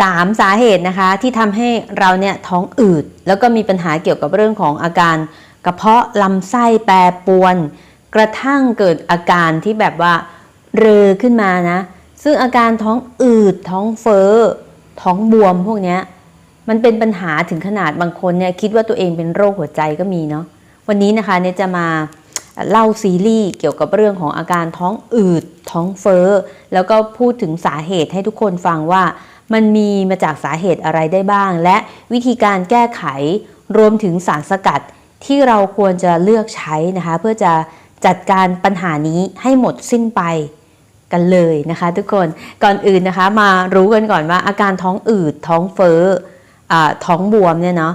สามสาเหตุนะคะที่ทำให้เราเนี่ยท้องอืด แล้วก็มีปัญหาเกี่ยวกับเรื่องของอาการ กระเพาะลำไส้แปรปวน กระทั่งเกิดอาการที่แบบว่าเรอขึ้นมานะ ซึ่งอาการท้องอืด ท้องเฟ้อ ท้องบวมพวกนี้มันเป็นปัญหาถึงขนาดบางคนเนี่ยคิดว่าตัวเองเป็นโรคหัวใจก็มีเนาะวันนี้นะคะเนี่ยจะมาเล่าซีรีส์เกี่ยวกับเรื่องของอาการท้องอืด ท้องเฟ้อ แล้วก็พูดถึงสาเหตุให้ทุกคนฟังว่า มันมีมาจากสาเหตุอะไรได้บ้าง และวิธีการแก้ไขรวมถึงสารสกัดที่เราควรจะเลือกใช้นะคะ เพื่อจะจัดการปัญหานี้ให้หมดสิ้นไปกันเลยนะคะ ทุกคนก่อนอื่นนะคะมารู้กันก่อนว่าอาการท้องอืดท้องเฟ้ออท้องบวมเนี่ยเนาะ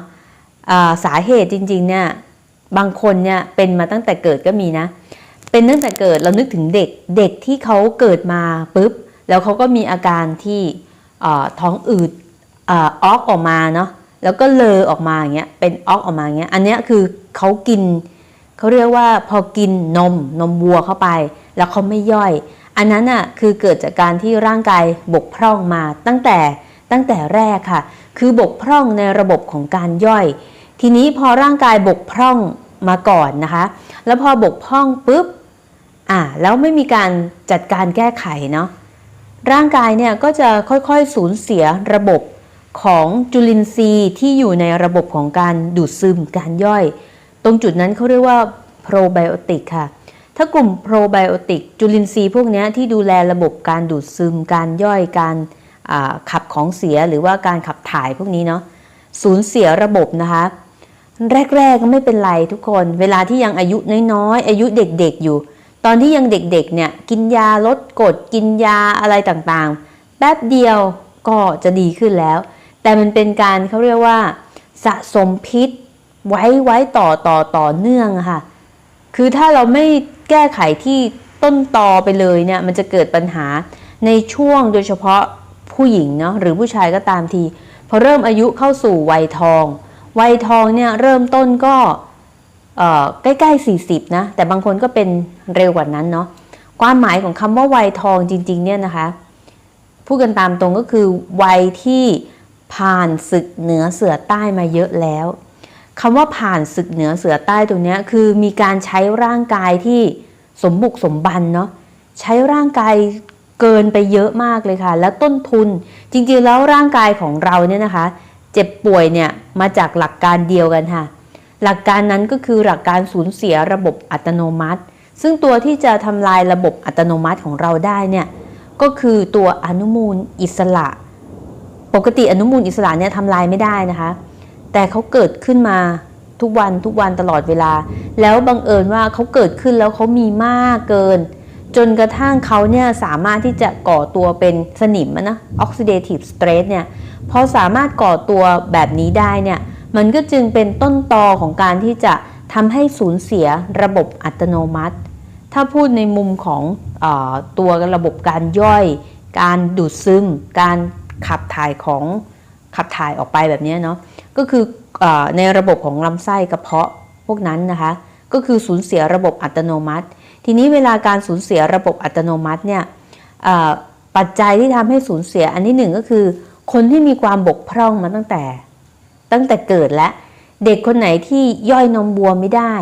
สาเหตุจริงๆเนี่ยบางคนเนี่ยเป็นมาตั้งแต่เกิดก็มีนะ เป็นตั้งแต่เกิดเรานึกถึงเด็กเด็กที่เขาเกิดมาปุ๊บ แล้วเขาก็มีอาการที่ ท้องอืดอออกออกมาเนาะแล้วก็เลอออกมาอย่างเงี้ยเป็นออกออกมาอย่างเงี้ยอันเนี้ยคือเขากินเขาเรียกว่าพอกินนมนมวัวเข้าไป แล้วเขาไม่ย่อย อันนั้นอะคือเกิดจากการที่ร่างกายบกพร่องมาตั้งแต่ตั้งแต่แรกค่ะ คือบกพร่องในระบบของการย่อย ทีนี้พอร่างกายบกพร่องมาก่อนนะคะ แล้วพอ บกพร่องปุ๊บอ่าแล้วไม่มีการจัดการแก้ไขเนาะ ร่างกายเนี่ยก็จะค่อยๆสูญเสียระบบของจุลินทรีย์ที่อยู่ในระบบของการดูดซึมการย่อย ตรงจุดนั้นเขาเรียกว่าโปรไบโอติกค่ะ ถ้ากลุ่มโปรไบโอติกจุลินทรีย์พวกนี้ที่ดูแลระบบการดูดซึม การย่อยการขับของเสียหรือว่าการขับถ่ายพวกนี้เนาะสูญเสียระบบนะคะ แรกๆก็ไม่เป็นไรทุกคน เวลาที่ยังอายุน้อยๆอายุเด็กๆอยู่ ตอนที่ยังเด็กๆเนี่ยกินยาลดกรดกินยาอะไรต่างๆ แป๊บเดียวก็จะดีขึ้นแล้ว แต่มันเป็นการเขาเรียกว่า สะสมพิษไว้ไว้ต่อต่อต่อเนื่องค่ะ คือถ้าเราไม่แก้ไขที่ต้นตอไปเลยเนี่ยมันจะเกิดปัญหาในช่วงโดยเฉพาะผู้หญิงเนาะหรือผู้ชายก็ตามทีพอเริ่มอายุเข้าสู่วัยทอง วัยทองเนี่ยเริ่มต้นก็ ใกล้ๆ 40 นะ แต่บางคนก็เป็นเร็วกว่านั้นเนาะความหมายของคำว่าวัยทองจริงๆเนี่ยนะคะพูดกันตามตรงก็คือวัยที่ผ่านศึกเหนือเสือใต้มาเยอะแล้วคำว่าผ่านศึกเหนือเสือใต้ตรงนี้คือมีการใช้ร่างกายที่สมบุกสมบันเนาะใช้ร่างกายเกินไปเยอะมากเลยค่ะ แล้วต้นทุนจริงๆแล้วร่างกายของเราเนี่ยนะคะ เจ็บป่วยเนี่ยมาจากหลักการเดียวกันค่ะ หลักการนั้นก็คือหลักการสูญเสียระบบอัตโนมัติ ซึ่งตัวที่จะทำลายระบบอัตโนมัติของเราได้เนี่ยก็คือตัวอนุมูลอิสระ ปกติอนุมูลอิสระเนี่ยทำลายไม่ได้นะคะ แต่เขาเกิดขึ้นมาทุกวันทุกวันตลอดเวลา แล้วบังเอิญว่าเขาเกิดขึ้นแล้วเขามีมากเกิน จนกระทั่งเขาเนี่ยสามารถที่จะก่อตัวเป็นสนิมนะ oxidative stress เนี่ยพอสามารถก่อตัวแบบนี้ได้เนี่ย มันก็จึงเป็นต้นตอของการที่จะทำให้สูญเสียระบบอัตโนมัติ ถ้าพูดในมุมของอตัวระบบการย่อย การดูดซึม การขับถ่ายของขับถ่ายออกไปแบบนี้เนาะ ก็คืออในระบบของลำไส้กระเพาะพวกนั้นนะคะ ก็คือสูญเสียระบบอัตโนมัติ ทีนี้เวลาการสูญเสียระบบอัตโนมัติเนี่ยปัจจัยที่ทำให้สูญเสียอันที่หนึ่งก็คือ คนที่มีความบกพร่องมาตั้งแต่ ตั้งแต่เกิดและเด็กคนไหนที่ย่อยนมวัวไม่ได้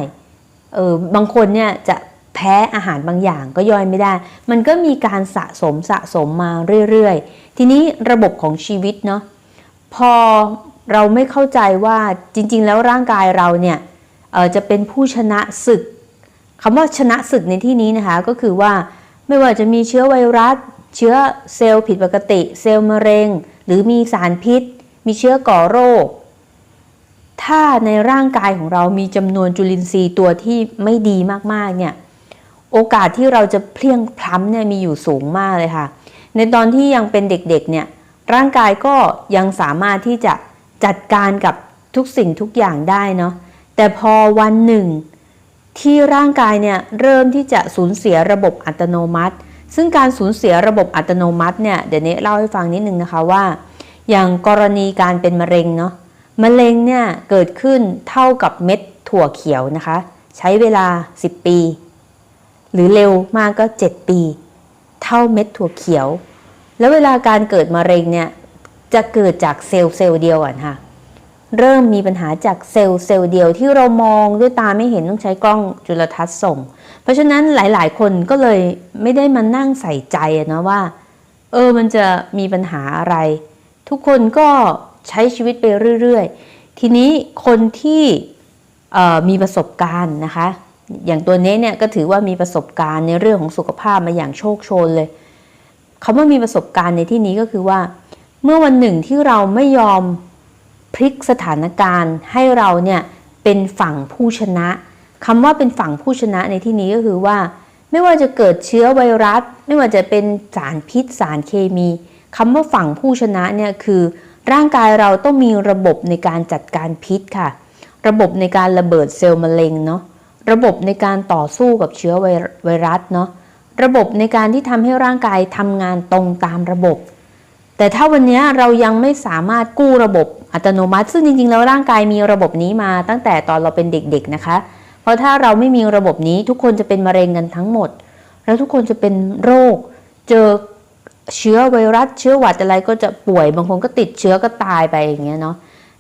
เออบางคนเนี่ยจะแพ้อาหารบางอย่างก็ย่อยไม่ได้ มันก็มีการสะสมสะสมมาเรื่อยๆ ทีนี้ระบบของชีวิตเนาะพอเราไม่เข้าใจว่าจริง ๆ แล้วร่างกายเราเนี่ยเออจะเป็นผู้ชนะศึกคำว่าชนะศึกในที่นี้นะคะก็คือว่าไม่ว่าจะมีเชื้อไวรัส เชื้อเซลล์ผิดปกติ เซลล์มะเร็ง หรือมีสารพิษ มีเชื้อก่อโรค ถ้าในร่างกายของเรามีจำนวนจุลินทรีย์ตัวที่ไม่ดีมากๆเนี่ยโอกาสที่เราจะเพลียงพล้ำเนี่ยมีอยู่สูงมากเลยค่ะ ในตอนที่ยังเป็นเด็กๆเนี่ยร่างกายก็ยังสามารถที่จะจัดการกับทุกสิ่งทุกอย่างได้เนาะแต่พอวันหนึ่ง ที่ร่างกายเนี่ยเริ่มที่จะสูญเสียระบบอัตโนมัติ ซึ่งการสูญเสียระบบอัตโนมัติเนี่ยเดี๋ยวนี้เล่าให้ฟังนิดนึงนะคะว่า อย่างกรณีการเป็นมะเร็งเนาะ มะเร็งเนี่ยเกิดขึ้นเท่ากับเม็ดถั่วเขียวนะคะ ใช้เวลา 10 ปี หรือเร็วมากก็ 7 ปี เท่าเม็ดถั่วเขียว แล้วเวลาการเกิดมะเร็งเนี่ยจะเกิดจากเซลล์เซลล์เดียวก่อนค่ะเริ่มมีปัญหาจากเซลล์เซลล์เดียวที่เรามองด้วยตาไม่เห็นต้องใช้กล้องจุลทรรศน์ส่ง เพราะฉะนั้นหลาย ๆ คนก็เลยไม่ได้มานั่งใส่ใจนะว่า เออมันจะมีปัญหาอะไร ทุกคนก็ ใช้ชีวิตไปเรื่อยๆ ทีนี้คนที่มีประสบการณ์นะคะ อย่างตัวเนี้เนี่ยก็ถือว่ามีประสบการณ์ในเรื่องของสุขภาพมาอย่างโชคโชนเลยคำว่ามีประสบการณ์ในที่นี้ก็คือว่า เมื่อวันหนึ่งที่เราไม่ยอมพลิกสถานการณ์ให้เราเนี่ยเป็นฝั่งผู้ชนะคำว่าเป็นฝั่งผู้ชนะในที่นี้ก็คือว่า ไม่ว่าจะเกิดเชื้อไวรัส ไม่ว่าจะเป็นสารพิษสารเคมีคำว่าฝั่งผู้ชนะเนี่ยคือ ร่างกายเราต้องมีระบบในการจัดการพิษค่ะ ระบบในการระเบิดเซลล์มะเร็งเนาะระบบในการต่อสู้กับเชื้อไวไวรัสเนาะระบบในการที่ทำให้ร่างกายทำงานตรงตามระบบ แต่ถ้าวันนี้เรายังไม่สามารถกู้ระบบอัตโนมัติ ซึ่งจริงๆ แล้วร่างกายมีระบบนี้มาตั้งแต่ตอนเราเป็นเด็กๆนะคะ เพราะถ้าเราไม่มีระบบนี้ทุกคนจะเป็นมะเร็งกันทั้งหมด แล้วทุกคนจะเป็นโรค เจอ เชื้อไวรัสเชื้อหวัดอะไรก็จะป่วยบางคนก็ติดเชื้อก็ตายไปอย่างเงี้ยเนาะ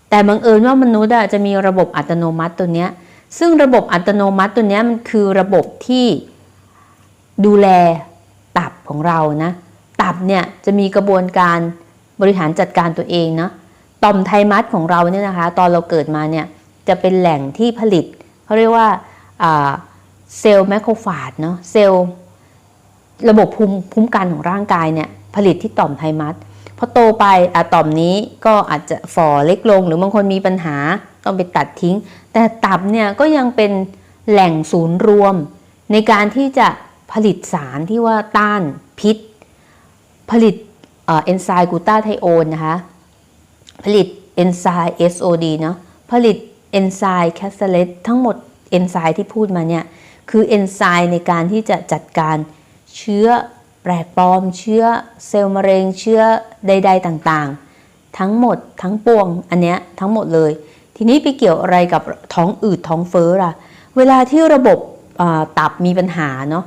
แต่บังเอิญว่ามนุษย์อะจะมีระบบอัตโนมัติตัวเนี้ยซึ่งระบบอัตโนมัติตัวเนี้ยมันคือระบบที่ดูแลตับของเรานะตับเนี่ยจะมีกระบวนการบริหารจัดการตัวเองเนาะต่อมไทมัสของเราเนี่ยนะคะ ตอนเราเกิดมาเนี่ยจะเป็นแหล่งที่ผลิตเขาเรียกว่าอ่าเซลล์แมคโครฟาจเนาะเซลล์ระบบภูมิคุ้มกันของร่างกายเนี่ย ผลิตที่ต่อมไทมัสพอโตไปอะต่อมนี้ก็อาจจะฝ่อเล็กลง หรือบางคนมีปัญหาต้องไปตัดทิ้ง แต่ตับเนี่ยก็ยังเป็นแหล่งศูนย์รวม ในการที่จะผลิตสารที่ว่าต้านพิษ ผลิตเอนไซม์กูตาไทโอนนะคะผลิตเอนไซม์ SOD เนาะผลิตเอนไซม์แคสเซเลตทั้งหมดเอนไซม์ที่พูดมาเนี่ย คือเอนไซม์ในการที่จะจัดการเชื้อ แปลกปลอมเชื้อเซลล์มะเร็งเชื้อใด ๆ ต่างๆ ทั้งหมดทั้งปวงอันเนี้ยทั้งหมดเลย ทีนี้ไปเกี่ยวอะไรกับท้องอืดท้องเฟ้อล่ะ เวลาที่ระบบตับมีปัญหาเนาะ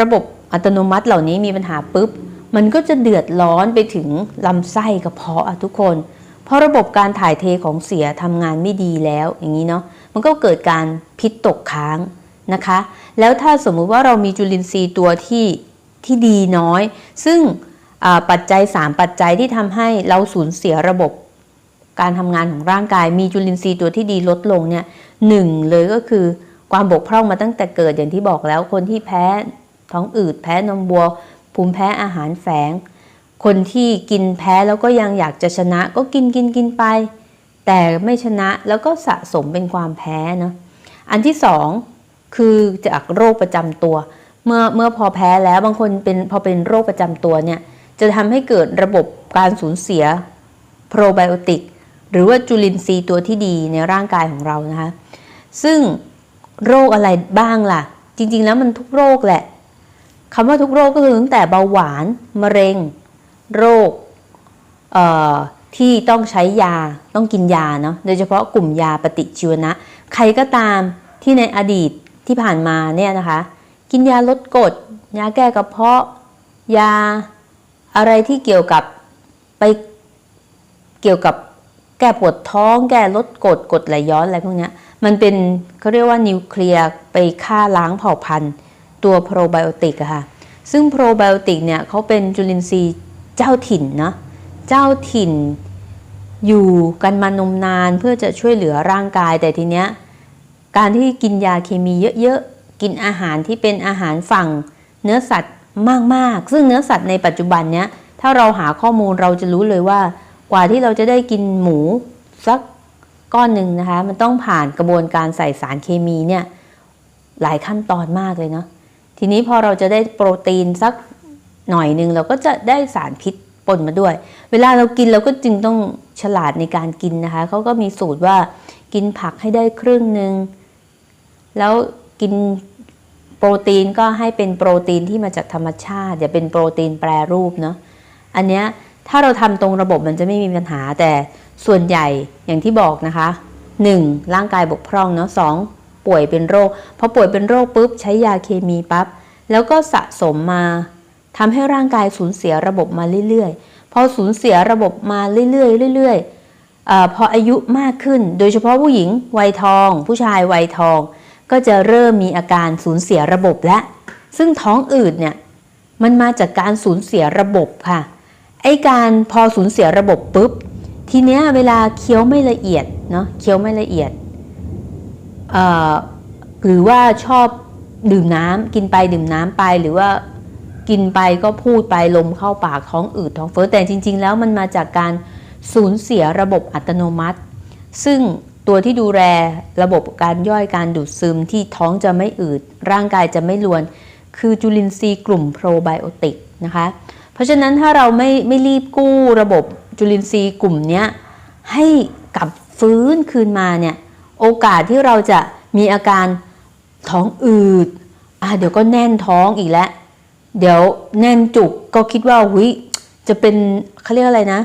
ระบบอัตโนมัติเหล่านี้มีปัญหาปุ๊บ มันก็จะเดือดร้อนไปถึงลำไส้กระเพาะอะทุกคน เพราะระบบการถ่ายเทของเสียทำงานไม่ดีแล้วอย่างนี้เนาะมันก็เกิดการพิษตกค้างนะคะ แล้วถ้าสมมุติว่าเรามีจุลินทรีย์ตัวที่ ที่ดีน้อย ซึ่งปัจจัย 3 ปัจจัยที่ทำให้เราสูญเสียระบบการทำงานของร่างกาย มีจุลินทรีย์ตัวที่ดีลดลงเนี่ยหนึ่งเลยก็คือความบกพร่องมาตั้งแต่เกิดอย่างที่บอกแล้ว คนที่แพ้ท้องอืดแพ้นมบัว ภูมิแพ้อาหารแฝง คนที่กินแพ้แล้วก็ยังอยากจะชนะก็กินกินกินไป แต่ไม่ชนะแล้วก็สะสมเป็นความแพ้เนาะอันที่สองคือจากโรคประจำตัว เมื่อเมื่อพอแพ้แล้วบางคนเป็นพอเป็นโรคประจำตัวเนี่ยจะทำให้เกิดระบบการสูญเสียโปรไบโอติกหรือว่าจุลินทรีย์ตัวที่ดีในร่างกายของเรานะคะ ซึ่งโรคอะไรบ้างล่ะ จริง ๆ แล้วมันทุกโรคแหละคำว่าทุกโรคก็คือตั้งแต่เบาหวาน มะเร็ง โรคที่ต้องใช้ยาต้องกินยาเนาะโดยเฉพาะกลุ่มยาปฏิชีวนะ ใครก็ตามที่ในอดีตที่ผ่านมาเนี่ยนะคะ กินยาลดกรดยาแก้กระเพาะ ยาอะไรที่เกี่ยวกับไปเกี่ยวกับแก้ปวดท้อง แก้ลดกรดกรดไหลย้อนอะไรพวกนี้มันเป็นเขาเรียกว่านิวเคลียร์ไปฆ่าล้างเผ่าพันธุ์ ตัวโปรไบโอติกอะค่ะซึ่งโปรไบโอติกเนี่ยเขาเป็นจุลินทรีย์เจ้าถิ่นเนาะเจ้าถิ่นอยู่กันมานมนานเพื่อจะช่วยเหลือร่างกายแต่ทีเนี้ยการที่กินยาเคมีเยอะๆ กินอาหารที่เป็นอาหารฝั่งเนื้อสัตว์มากๆ ซึ่งเนื้อสัตว์ในปัจจุบันเนี้ยถ้าเราหาข้อมูลเราจะรู้เลยว่า กว่าที่เราจะได้กินหมูสักก้อนหนึ่งนะคะ มันต้องผ่านกระบวนการใส่สารเคมีเนี่ยหลายขั้นตอนมากเลยเนาะทีนี้พอเราจะได้โปรตีนสักหน่อยหนึ่งเราก็จะได้สารพิษปนมาด้วย เวลาเรากินเราก็จึงต้องฉลาดในการกินนะคะเขาก็มีสูตรว่ากินผักให้ได้ครึ่งหนึ่งแล้วกิน โปรตีนก็ให้เป็นโปรตีนที่มาจากธรรมชาติ อย่าเป็นโปรตีนแปรรูปเนาะอันเนี้ยถ้าเราทำตรงระบบมันจะไม่มีปัญหา แต่ส่วนใหญ่อย่างที่บอกนะคะ 1. ร่างกายบกพร่องเนาะสองป่วยเป็นโรคพอป่วยเป็นโรคปุ๊บใช้ยาเคมีปั๊บแล้วก็สะสมมาทำให้ร่างกายสูญเสียระบบมาเรื่อยๆ พอสูญเสียระบบมาเรื่อยๆเรื่อยๆอพออายุมากขึ้น โดยเฉพาะผู้หญิงวัยทอง ผู้ชายวัยทอง ก็จะเริ่มมีอาการสูญเสียระบบและ ซึ่งท้องอืดเนี่ยมันมาจากการสูญเสียระบบค่ะไอการพอสูญเสียระบบปุ๊บทีเนี้ยเวลาเคี้ยวไม่ละเอียดเนาะเคี้ยวไม่ละเอียดหรือว่าชอบดื่มน้ำกินไปดื่มน้ำไปหรือว่ากินไปก็พูดไปลมเข้าปากท้องอืดท้องเฟ้อแต่จริง ๆ แล้วมันมาจากการสูญเสียระบบอัตโนมัติ ซึ่ง ตัวที่ดูแลระบบการย่อยการดูดซึมที่ท้องจะไม่อืด ร่างกายจะไม่รวน คือจุลินทรีย์กลุ่มโปรไบโอติกนะคะ เพราะฉะนั้นถ้าเราไม่ไม่รีบกู้ระบบจุลินทรีย์กลุ่มนี้ให้กลับฟื้นคืนมาเนี่ยโอกาสที่เราจะมีอาการท้องอืดอะเดี๋ยวก็แน่นท้องอีกแล้วเดี๋ยวแน่นจุกก็คิดว่าหุยจะเป็นเขาเรียกอะไรนะ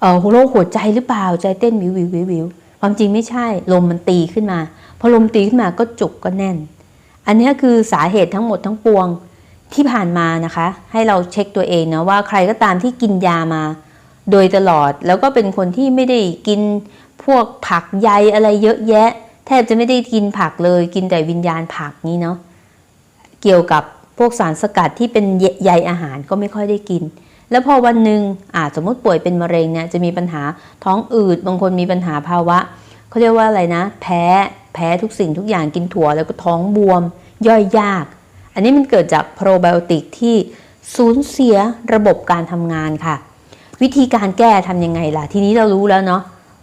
เออโรคหัวใจหรือเปล่าใจเต้นวิววิววิววิว ความจริงไม่ใช่ ลมมันตีขึ้นมา พอลมตีขึ้นมาก็จุกก็แน่น อันนี้คือสาเหตุทั้งหมดทั้งปวงที่ผ่านมานะคะ ให้เราเช็คตัวเองนะว่าใครก็ตามที่กินยามา โดยตลอดแล้วก็เป็นคนที่ไม่ได้กินพวกผักใยอะไรเยอะแยะ แทบจะไม่ได้กินผักเลยกินแต่วิญญาณผักนี้เนาะเกี่ยวกับพวกสารสกัดที่เป็นใยอาหารก็ไม่ค่อยได้กิน แล้วพอวันหนึ่งอาจสมมติป่วยเป็นมะเร็งเนี่ยจะมีปัญหาท้องอืดบางคนมีปัญหาภาวะเขาเรียกว่าอะไรนะ แพ้แพ้ทุกสิ่งทุกอย่างกินถั่วแล้วก็ท้องบวม ย่อยยาก อันนี้มันเกิดจากโปรไบโอติกที่สูญเสียระบบการทำงานค่ะ วิธีการแก้ทำยังไงล่ะ ทีนี้เรารู้แล้วเนาะ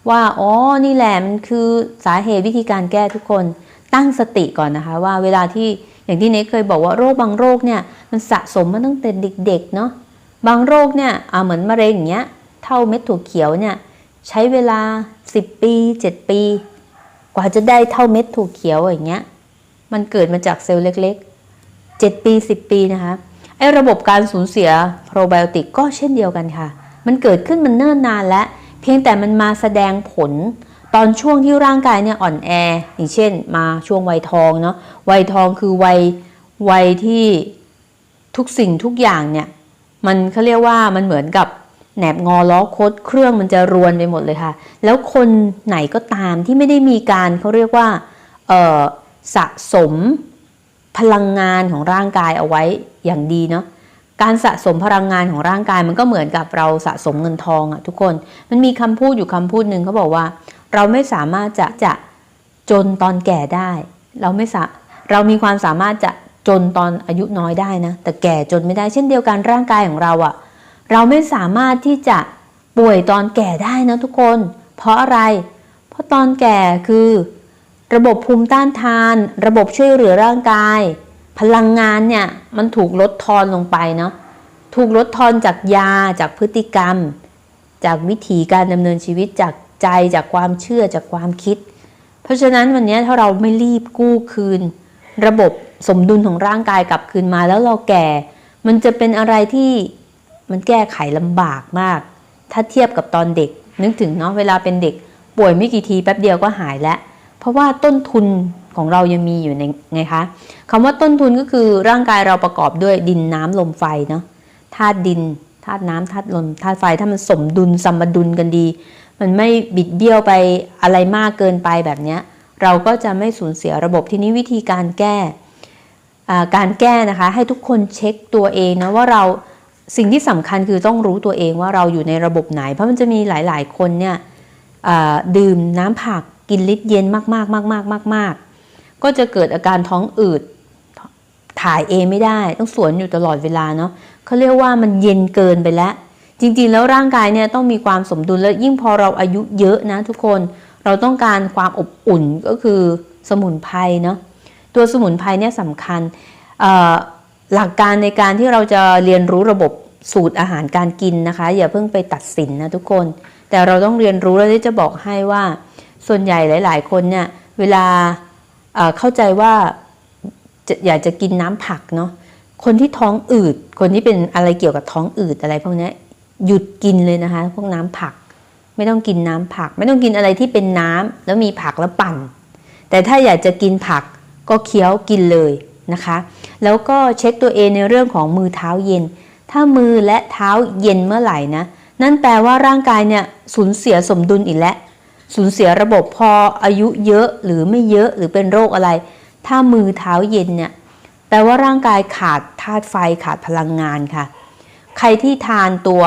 ว่าอ๋อนี่แหละมันคือสาเหตุวิธีการแก้ทุกคนตั้งสติก่อนนะคะว่าเวลาที่อย่างที่เนทเคยบอกว่าโรคบางโรคเนี่ยมันสะสมมาตั้งแต่เด็กๆเนาะ บางโรคเนี่ยเหมือนมะเร็งอย่างเงี้ยเท่าเม็ดถั่วเขียวเนี่ยใช้เวลา 10 ปี 7 ปี กว่าจะได้เท่าเม็ดถั่วเขียวอย่างเงี้ยมันเกิดมาจากเซลล์เล็ก ๆ 7 ปี 10 ปีนะคะไอ้ระบบการสูญเสียโปรไบโอติกก็เช่นเดียวกันค่ะ มันเกิดขึ้นมันเนิ่นนานแล้วเพียงแต่มันมาแสดงผลตอนช่วงที่ร่างกายเนี่ยอ่อนแอ อย่างเช่น มาช่วงวัยทองเนาะวัยทองคือวัยวัยที่ทุกสิ่งทุกอย่างเนี่ย มันเขาเรียกว่ามันเหมือนกับแหนบงอล้อคดเครื่องมันจะรวนไปหมดเลยค่ะ แล้วคนไหนก็ตามที่ไม่ได้มีการเขาเรียกว่าสะสมพลังงานของร่างกายเอาไว้อย่างดีเนาะการสะสมพลังงานของร่างกายมันก็เหมือนกับเราสะสมเงินทองอะทุกคนมันมีคำพูดอยู่คำพูดหนึ่งเขาบอกว่า เราไม่สามารถจะจะจนตอนแก่ได้ เราไม่สะเรามีความสามารถจะ จนตอนอายุน้อยได้นะแต่แก่จนไม่ได้เช่นเดียวกันร่างกายของเราอะเราไม่สามารถที่จะป่วยตอนแก่ได้นะทุกคน เพราะอะไร เพราะตอนแก่คือ ระบบภูมิต้านทาน ระบบช่วยเหลือร่างกาย พลังงานเนี่ยมันถูกลดทอนลงไปเนาะถูกลดทอนจากยาจากพฤติกรรม จากวิถีการดำเนินชีวิตจากใจจากความเชื่อจากความคิด เพราะฉะนั้นวันนี้ถ้าเราไม่รีบกู้คืน ระบบ สมดุลของร่างกายกลับคืนมาแล้วเราแก่ มันจะเป็นอะไรที่มันแก้ไขลำบากมาก ถ้าเทียบกับตอนเด็ก นึกถึงเนาะเวลาเป็นเด็ก ป่วยไม่กี่ทีแป๊บเดียวก็หายแล้ว เพราะว่าต้นทุนของเรายังมีอยู่ในไงคะคำว่าต้นทุนก็คือร่างกายเราประกอบด้วยดินน้ำลมไฟเนาะธาตุดินธาตุน้ำธาตุลมธาตุไฟถ้ามันสมดุลสมดุลกันดี มันไม่บิดเบี้ยวไปอะไรมากเกินไปแบบเนี้ยเราก็จะไม่สูญเสียระบบทีนี้วิธีการแก้ การแก้นะคะให้ทุกคนเช็คตัวเองนะว่าเราสิ่งที่สำคัญคือต้องรู้ตัวเองว่าเราอยู่ในระบบไหน เพราะมันจะมีหลาย ๆ คนเนี่ยดื่มน้ำผักกินลิตรเย็นมากๆมากๆมากๆก็จะเกิดอาการท้องอืดถ่ายเองไม่ได้ต้องสวนอยู่ตลอดเวลาเนาะเขาเรียกว่ามันเย็นเกินไปแล้ว จริงๆแล้วร่างกายเนี่ยต้องมีความสมดุลแล้วยิ่งพอเราอายุเยอะนะทุกคนเราต้องการความอบอุ่นก็คือสมุนไพรเนาะ ตัวสมุนไพรเนี่ยสำคัญหลักการในการที่เราจะเรียนรู้ระบบสูตรอาหารการกินนะคะ อย่าเพิ่งไปตัดสินนะทุกคน แต่เราต้องเรียนรู้แล้วที่จะบอกให้ว่า ส่วนใหญ่หลาย ๆ คนเนี่ยเวลาเข้าใจว่าอยากจะกินน้ำผักเนาะคนที่ท้องอืด คนที่เป็นอะไรเกี่ยวกับท้องอืดอะไรพวกนี้หยุดกินเลยนะคะ พวกน้ำผัก ไม่ต้องกินน้ำผัก ไม่ต้องกินอะไรที่เป็นน้ำแล้วมีผักแล้วปั่น แต่ถ้าอยากจะกินผัก ก็เคี้ยวกินเลยนะคะ แล้วก็เช็คตัวเองในเรื่องของมือเท้าเย็น ถ้ามือและเท้าเย็นเมื่อไหร่นะ นั่นแปลว่าร่างกายเนี่ยสูญเสียสมดุลอีกแล้ว สูญเสียระบบพออายุเยอะหรือไม่เยอะหรือเป็นโรคอะไร ถ้ามือเท้าเย็นเนี่ยแปลว่าร่างกายขาดธาตุไฟขาดพลังงานค่ะ ใครที่ทานตัว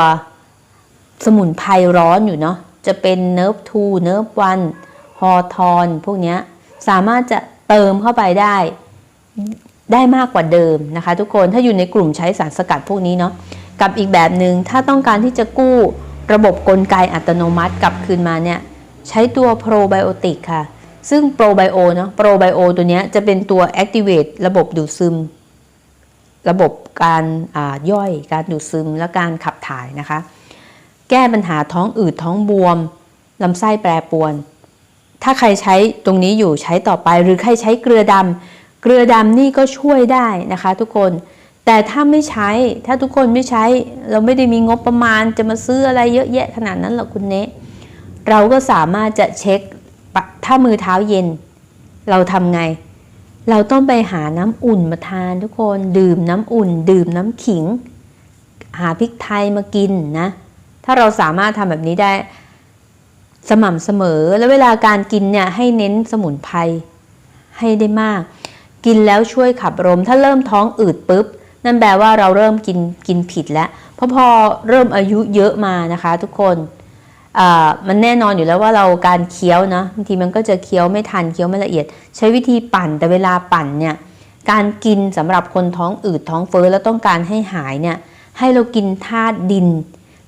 สมุนไพรร้อนอยู่เนาะ จะเป็นเนิร์ฟทูเนิร์ฟวันฮอทอนพวกเนี้ยสามารถจะ เติมเข้าไปได้ได้มากกว่าเดิมนะคะ ทุกคนถ้าอยู่ในกลุ่มใช้สารสกัดพวกนี้เนาะกับอีกแบบหนึง่งถ้าต้องการที่จะกู้ระบบกลไกอัตโนมัติกลับคืนมาเนี่ยใช้ตัวโปรไบโอติกค่ะ ซึ่งโปรไบโอเนาะโปรไบโอตัวเนี้ยจะเป็นตัว activate ระบบดูดซึม ระบบการาย่อยการดูดซึมและการขับถ่ายนะคะ แก้ปัญหาท้องอืดท้องบวมลำไส้แปรปรวน ถ้าใครใช้ตรงนี้อยู่ใช้ต่อไป หรือใครใช้เกลือดำเกลือดำนี่ก็ช่วยได้นะคะ ทุกคน แต่ถ้าไม่ใช้ ถ้าทุกคนไม่ใช้ เราไม่ได้มีงบประมาณจะมาซื้ออะไรเยอะแยะขนาดนั้นหรอกคุณเนะเราก็สามารถจะเช็คถ้ามือเท้าเย็น เราทำไง เราต้องไปหาน้ำอุ่นมาทานทุกคนดื่มน้ำอุ่น ดื่มน้ำขิง หาพริกไทยมากินนะ ถ้าเราสามารถทำแบบนี้ได้ สม่ำเสมอ แล้วเวลาการกินเนี่ยให้เน้นสมุนไพรให้ได้มาก กินแล้วช่วยขับลมถ้าเริ่มท้องอืดปุ๊บ นั่นแปลว่าเราเริ่มกินกินผิดแล้วเพราะพอเริ่มอายุเยอะมานะคะ ทุกคนมันแน่นอนอยู่แล้วว่าเราการเคี้ยวนะบางทีมันก็จะเคี้ยวไม่ทันเคี้ยวไม่ละเอียด ใช้วิธีปั่นแต่เวลาปั่นเนี่ยการกินสำหรับคนท้องอืดท้องเฟ้อแล้วต้องการให้หายเนี่ยให้เรากินธาตุดิน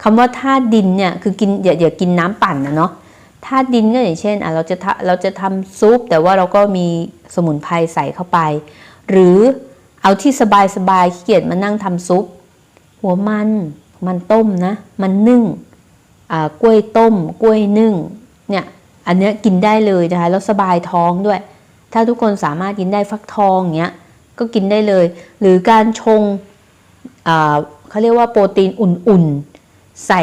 คำว่าธาตุดินเนี่ยคือกินอย่าอย่ากินน้ำปั่นนะเนาะ ธาตุดินก็อย่างเช่นเราจะทำเราจะทำซุป แต่ว่าเราก็มีสมุนไพรใส่เข้าไป หรือเอาที่สบายสบายๆขี้เกียจมานั่งทำซุป หัวมันมันต้มนะ มันนึ่งกล้วยต้ม กล้วยนึ่งเนี่ยอันเนี้ยกินได้เลยนะคะแล้วสบายท้องด้วย ถ้าทุกคนสามารถกินได้ฟักทองเงี้ยก็กินได้เลย หรือการชงเขาเรียกว่าโปรตีนอุ่นๆ ใส่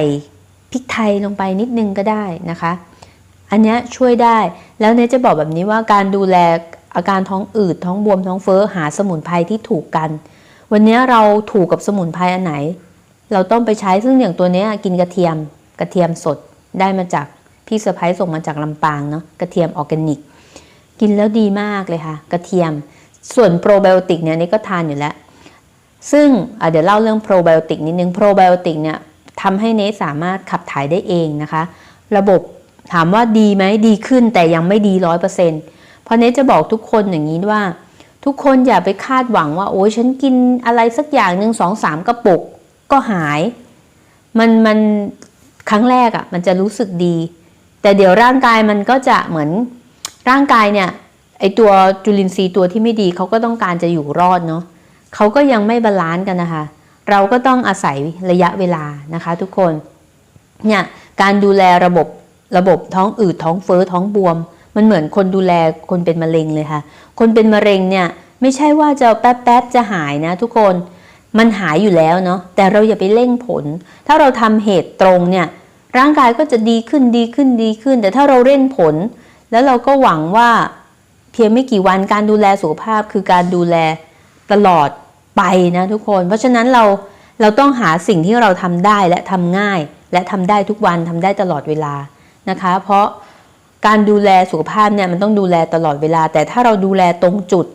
พริกไทยลงไปนิดนึงก็ได้นะคะ อันนี้ช่วยได้ แล้วเนจะบอกแบบนี้ว่าการดูแลอาการท้องอืดท้องบวมท้องเฟ้อหาสมุนไพรที่ถูกกัน วันนี้เราถูกกับสมุนไพรอันไหน เราต้องไปใช้ซึ่งอย่างตัวนี้กินกระเทียมกระเทียมสดได้มาจากพี่สะพ้ายส่งมาจากลำปางเนาะกระเทียมออร์แกนิก กินแล้วดีมากเลยค่ะ กระเทียม ส่วนโปรไบโอติกเนี่ยนี่ก็ทานอยู่แล้ว ซึ่งเดี๋ยวเล่าเรื่องโปรไบโอติกนิดนึงโปรไบโอติกเนี่ยทำให้เนสสามารถขับถ่ายได้เองนะคะ ระบบ ถามว่าดีไหมดีขึ้นแต่ยังไม่ดีร้อยเปอร์เซ็นต์เพราะเนสจะบอกทุกคนอย่างนี้ว่า ทุกคนอย่าไปคาดหวังว่า โอ้ยฉันกินอะไรสักอย่างหนึ่งสองสามกระปุกก็หาย มันมันครั้งแรกอะ่ะ มันจะรู้สึกดี แต่เดี๋ยวร่างกายมันก็จะเหมือนร่างกายเนี่ยไอตัวจุลินทรีย์ตัวที่ไม่ดีเขาก็ต้องการจะอยู่รอดเนาะเขาก็ยังไม่บาลานซ์กันนะคะ เราก็ต้องอาศัยระยะเวลานะคะ ทุกคนเนี่ยการดูแลระบบ ระบบท้องอืดท้องเฟ้อท้องบวม มันเหมือนคนดูแลคนเป็นมะเร็งเลยค่ะ คนเป็นมะเร็งเนี่ยไม่ใช่ว่าจะแป๊บๆจะหายนะ ทุกคนมันหายอยู่แล้วเนาะแต่เราอย่าไปเร่งผล ถ้าเราทำเหตุตรงเนี่ยร่างกายก็จะดีขึ้นดีขึ้นดีขึ้น แต่ถ้าเราเร่งผล แล้วเราก็หวังว่าเพียงไม่กี่วันการดูแลสุขภาพคือการดูแลตลอดไปนะทุกคน เพราะฉะนั้นเราเราต้องหาสิ่งที่เราทำได้และทำง่าย และทำได้ทุกวันทำได้ตลอดเวลา นะคะ เพราะการดูแลสุขภาพเนี่ยมันต้องดูแลตลอดเวลา แต่ถ้าเราดูแลตรงจุด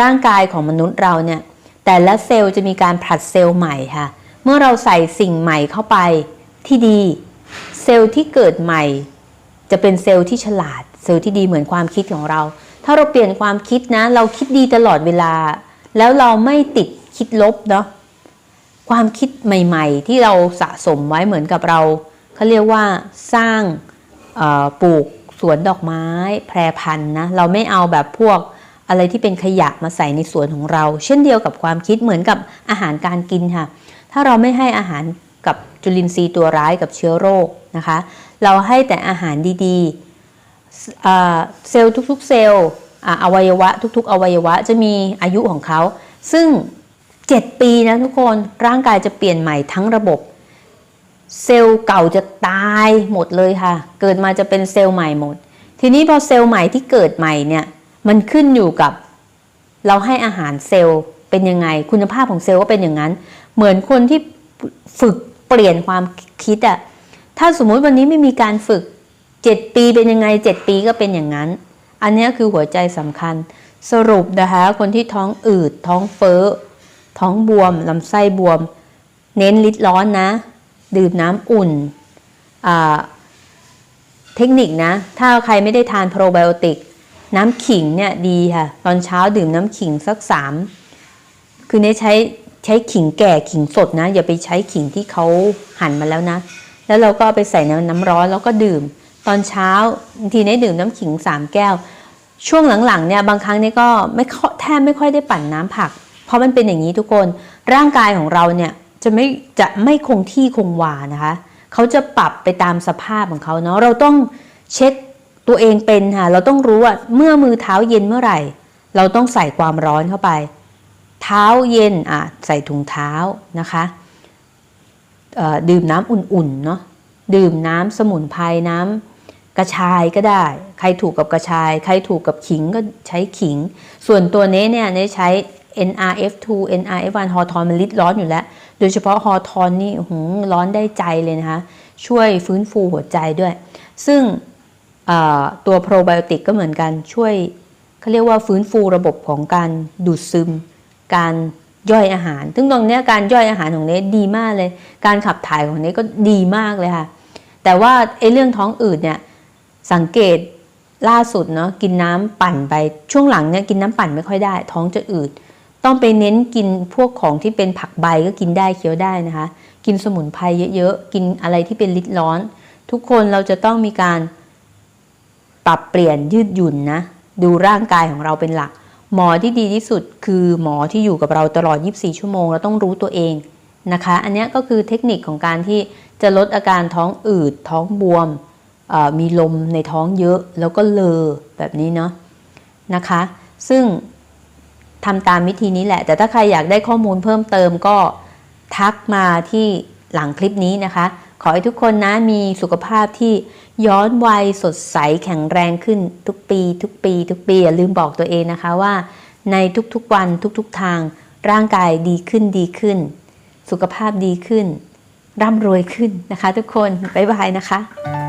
ร่างกายของมนุษย์เราเนี่ยแต่ละเซลล์จะมีการผลัดเซลล์ใหม่ค่ะ เมื่อเราใส่สิ่งใหม่เข้าไปที่ดี เซลล์ที่เกิดใหม่ จะเป็นเซลล์ที่ฉลาด เซลล์ที่ดีเหมือนความคิดของเรา ถ้าเราเปลี่ยนความคิดนะ เราคิดดีตลอดเวลา แล้วเราไม่ติดคิดลบเนาะความคิดใหม่ ๆ ที่เราสะสมไว้เหมือนกับเราเขาเรียกว่าสร้าง ปลูกสวนดอกไม้แพรพันธุ์นะเราไม่เอาแบบพวกอะไรที่เป็นขยะมาใส่ในสวนของเรา เช่นเดียวกับความคิดเหมือนกับอาหารการกินค่ะ ถ้าเราไม่ให้อาหารกับจุลินทรีย์ตัวร้ายกับเชื้อโรคนะคะ เราให้แต่อาหารดีๆเซลล์ทุกๆเซลล์อวัยวะทุกๆ อวัยวะจะมีอายุของเขา ซึ่ง 7 ปีนะทุกคนร่างกายจะเปลี่ยนใหม่ทั้งระบบ เซลล์เก่าจะตายหมดเลยค่ะ เกิดมาจะเป็นเซลล์ใหม่หมด ทีนี้พอเซลล์ใหม่ที่เกิดใหม่เนี่ยมันขึ้นอยู่กับ เราให้อาหารเซลล์เป็นยังไง คุณภาพของเซลล์ก็เป็นอย่างนั้น เหมือนคนที่ฝึกเปลี่ยนความคิดอะถ้าสมมุติวันนี้ไม่มีการฝึก 7 ปีเป็นยังไง 7 ปีก็เป็นอย่างนั้น อันนี้คือหัวใจสำคัญ สรุปนะคะคนที่ท้องอืดท้องเฟ้อท้องบวมลำไส้บวม เน้นลิดร้อนนะ ดื่มน้ำอุ่น เทคนิคนะ ถ้าใครไม่ได้ทานโปรไบโอติก น้ำขิงเนี่ยดีค่ะ ตอนเช้าดื่มน้ำขิงสักสามคือเนี่ยใช้ใช้ขิงแก่ขิงสดนะ อย่าไปใช้ขิงที่เขาหั่นมาแล้วนะ แล้วเราก็าไปใส่นน้ำร้อนแล้วก็ดื่ม ตอนเช้าบางทีเนี่ยดื่มน้ำขิงสามแก้ว ช่วงหลังๆเนี่ยบางครั้งเนี่ยก็ไม่ค่อยแทบไม่ค่อยได้ปั่นน้ำผัก เพราะมันเป็นอย่างนี้ทุกคนร่างกายของเราเนี่ย จะไม่จะไม่คงที่คงวานะคะเขาจะปรับไปตามสภาพของเขาเนาะเราต้องเช็คตัวเองเป็นค่ะเราต้องรู้ว่าเมื่อมือเท้าเย็นเมื่อไหร่ เราต้องใส่ความร้อนเข้าไป เท้าเย็นอะใส่ถุงเท้านะคะเอ่อดื่มน้ำอุ่นๆเนาะดื่มน้ำสมุนไพรน้ำกระชายก็ได้ ใครถูกกับกระชาย ใครถูกกับขิงก็ใช้ขิง ส่วนตัวนี้เนี่ยเนใช้ NRF2 NRF1 ฮอร์ทอนมันลิดร้อนอยู่แล้ว โดยเฉพาะฮอทอนนี่หร้อนได้ใจเลยนะคะ ช่วยฟื้นฟูหัวใจด้วย ซึ่งตัวโปรไบโอติกก็เหมือนกันช่วยเขาเรียกว่าฟื้นฟูระบบของการดูดซึม การย่อยอาหาร ซึ่งตรงนี้การย่อยอาหารของเนดีมากเลย การขับถ่ายของเนก็ดีมากเลยค่ะ แต่ว่าไอ้เรื่องท้องอืดเนี่ยสังเกตล่าสุดเนาะกินน้ำปั่นไปช่วงหลังเนี่ยกินน้ำปั่นไม่ค่อยได้ ท้องจะอืด ต้องไปเน้นกินพวกของที่เป็นผักใบก็กินได้เคี้ยวได้นะคะ กินสมุนไพรเยอะๆ กินอะไรที่เป็นลิดร้อน ทุกคนเราจะต้องมีการปรับเปลี่ยนยืดหยุ่นนะดูร่างกายของเราเป็นหลัก หมอที่ดีที่สุดคือหมอที่อยู่กับเราตลอด 24 ชั่วโมงเราต้องรู้ตัวเองนะคะ อันนี้ก็คือเทคนิคของการที่จะลดอาการท้องอืด ท้องบวมมีลมในท้องเยอะแล้วก็เลอแบบนี้เนาะนะคะ ซึ่ง ทำตามวิธีนี้แหละ แต่ถ้าใครอยากได้ข้อมูลเพิ่มเติมก็ทักมาที่หลังคลิปนี้นะคะ ขอให้ทุกคนนะมีสุขภาพที่ย้อนวัยสดใสแข็งแรงขึ้นทุกปี ทุกปี ทุกปีอย่าลืมบอกตัวเองนะคะว่า ในทุกๆวันทุกๆทาง ร่างกายดีขึ้นดีขึ้น สุขภาพดีขึ้น ร่ำรวยขึ้นนะคะ ทุกคน บ๊ายบายนะคะ